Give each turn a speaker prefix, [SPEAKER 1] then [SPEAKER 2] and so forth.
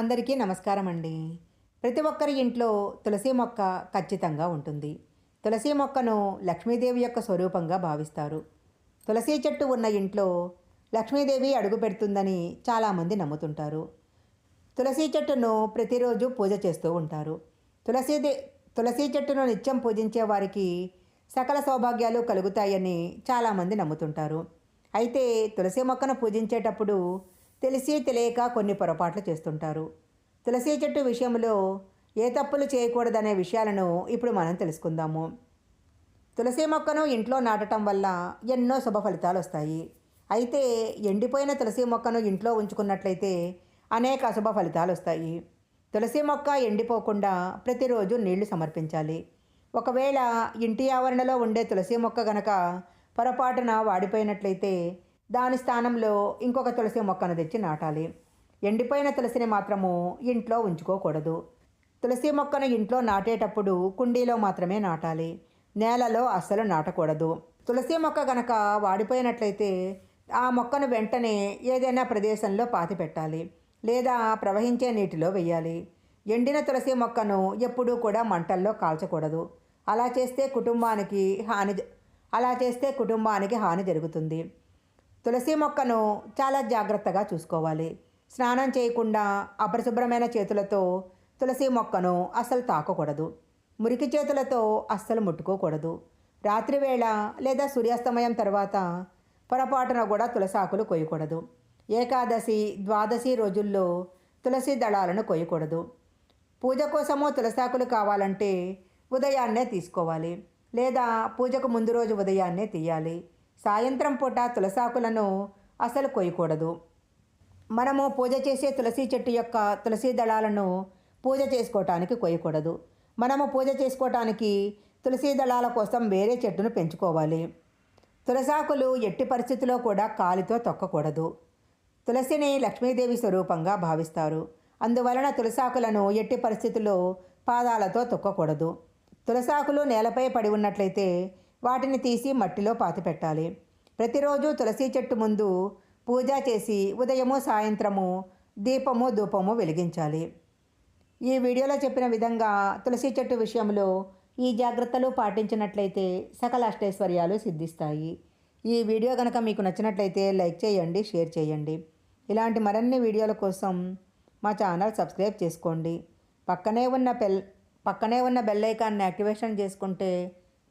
[SPEAKER 1] అందరికీ నమస్కారం అండి ప్రతి ఒక్కరి ఇంట్లో తులసి మొక్క ఖచ్చితంగా ఉంటుంది. తులసి మొక్కను లక్ష్మీదేవి యొక్క స్వరూపంగా భావిస్తారు. తులసి చెట్టు ఉన్న ఇంట్లో లక్ష్మీదేవి అడుగు పెడుతుందని చాలామంది నమ్ముతుంటారు. తులసి చెట్టును ప్రతిరోజు పూజ చేస్తూ ఉంటారు. తులసిదే తులసి చెట్టును నిత్యం పూజించే వారికి సకల సౌభాగ్యాలు కలుగుతాయని చాలామంది నమ్ముతుంటారు. అయితే తులసి మొక్కను పూజించేటప్పుడు తెలిసి తెలియక కొన్ని పొరపాట్లు చేస్తుంటారు. తులసి చెట్టు విషయంలో ఏ తప్పులు చేయకూడదనే విషయాలను ఇప్పుడు మనం తెలుసుకుందాము. తులసి మొక్కను ఇంట్లో నాటటం వల్ల ఎన్నో శుభ ఫలితాలు వస్తాయి. అయితే ఎండిపోయిన తులసి మొక్కను ఇంట్లో ఉంచుకున్నట్లయితే అనేక అశుభ ఫలితాలు వస్తాయి. తులసి మొక్క ఎండిపోకుండా ప్రతిరోజు నీళ్ళు సమర్పించాలి. ఒకవేళ ఇంటి ఆవరణలో ఉండే తులసి మొక్క గనక పొరపాటున వాడిపోయినట్లయితే దాని స్థానంలో ఇంకొక తులసి మొక్కను తెచ్చి నాటాలి. ఎండిపోయిన తులసిని మాత్రము ఇంట్లో ఉంచుకోకూడదు. తులసి మొక్కను ఇంట్లో నాటేటప్పుడు కుండీలో మాత్రమే నాటాలి. నేలలో అస్సలు నాటకూడదు. తులసి మొక్క గనక వాడిపోయినట్లయితే ఆ మొక్కను వెంటనే ఏదైనా ప్రదేశంలో పాతి పెట్టాలి లేదా ప్రవహించే నీటిలో వెయ్యాలి ఎండిన తులసి మొక్కను ఎప్పుడూ కూడా మంటల్లో కాల్చకూడదు. అలా చేస్తే కుటుంబానికి హాని అలా చేస్తే కుటుంబానికి హాని జరుగుతుంది. తులసి మొక్కను చాలా జాగ్రత్తగా చూసుకోవాలి. స్నానం చేయకుండా అపరిశుభ్రమైన చేతులతో తులసి మొక్కను అస్సలు తాకకూడదు. మురికి చేతులతో అస్సలు ముట్టుకోకూడదు. రాత్రివేళ లేదా సూర్యాస్తమయం తర్వాత పొరపాటున కూడా తులసాకులు కొయ్యకూడదు. ఏకాదశి ద్వాదశి రోజుల్లో తులసి దళాలను కొయ్యకూడదు. పూజ కోసమో తులసాకులు కావాలంటే ఉదయాన్నే తీసుకోవాలి. లేదా పూజకు ముందు రోజు ఉదయాన్నే తీయాలి. సాయంత్రం పూట తులసాకులను అసలు కొయ్యకూడదు. మనము పూజ చేసే తులసి చెట్టు యొక్క తులసి దళాలను పూజ చేసుకోవటానికి కొయ్యకూడదు. మనము పూజ చేసుకోవటానికి తులసి దళాల కోసం వేరే చెట్టును పెంచుకోవాలి. తులసాకులు ఎట్టి పరిస్థితిలో కూడా కాలితో తొక్కకూడదు. తులసిని లక్ష్మీదేవి స్వరూపంగా భావిస్తారు. అందువలన తులసాకులను ఎట్టి పరిస్థితుల్లో పాదాలతో తొక్కకూడదు. తులసాకులు నేలపై పడి ఉన్నట్లయితే వాటిని తీసి మట్టిలో పాతిపెట్టాలి. ప్రతిరోజు తులసి చెట్టు ముందు పూజ చేసి ఉదయము సాయంత్రము దీపము ధూపము వెలిగించాలి. ఈ వీడియోలో చెప్పిన విధంగా తులసి చెట్టు విషయంలో ఈ జాగ్రత్తలు పాటించినట్లయితే సకల అష్టైశ్వర్యాలు సిద్ధిస్తాయి. ఈ వీడియో కనుక మీకు నచ్చినట్లయితే లైక్ చేయండి షేర్ చేయండి. ఇలాంటి మరిన్ని వీడియోల కోసం మా ఛానల్ సబ్స్క్రైబ్ చేసుకోండి. పక్కనే ఉన్న బెల్ పక్కనే ఉన్న బెల్ ఐకాన్ని యాక్టివేషన్ చేసుకుంటే